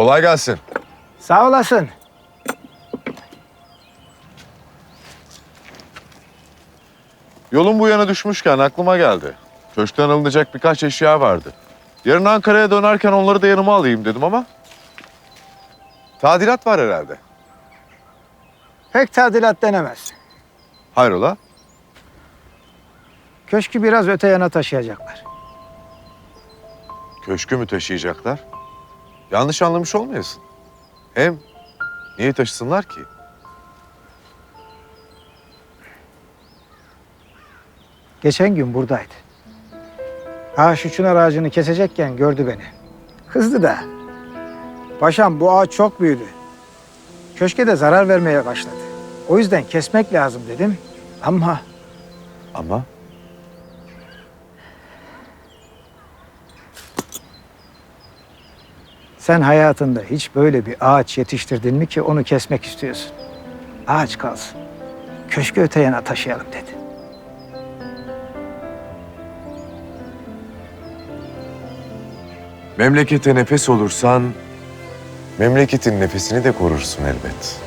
Kolay gelsin. Sağ olasın. Yolun bu yana düşmüşken aklıma geldi. Köşkten alınacak birkaç eşya vardı. Yarın Ankara'ya dönerken onları da yanıma alayım dedim ama... Tadilat var herhalde. Pek tadilat denemez. Hayrola? Köşkü biraz öte yana taşıyacaklar. Köşkü mü taşıyacaklar? Yanlış anlamış olmayasın. Hem niye taşısınlar ki? Geçen gün buradaydı. Ha şu çınar ağacını kesecekken gördü beni. Kızdı da. Paşam bu ağaç çok büyüdü. Köşke de zarar vermeye başladı. O yüzden kesmek lazım dedim. Ama Ama sen hayatında hiç böyle bir ağaç yetiştirdin mi ki onu kesmek istiyorsun? Ağaç kalsın. Köşkü öte yana taşıyalım dedi. memlekete nefes olursan... ...memleketin nefesini de korursun elbet.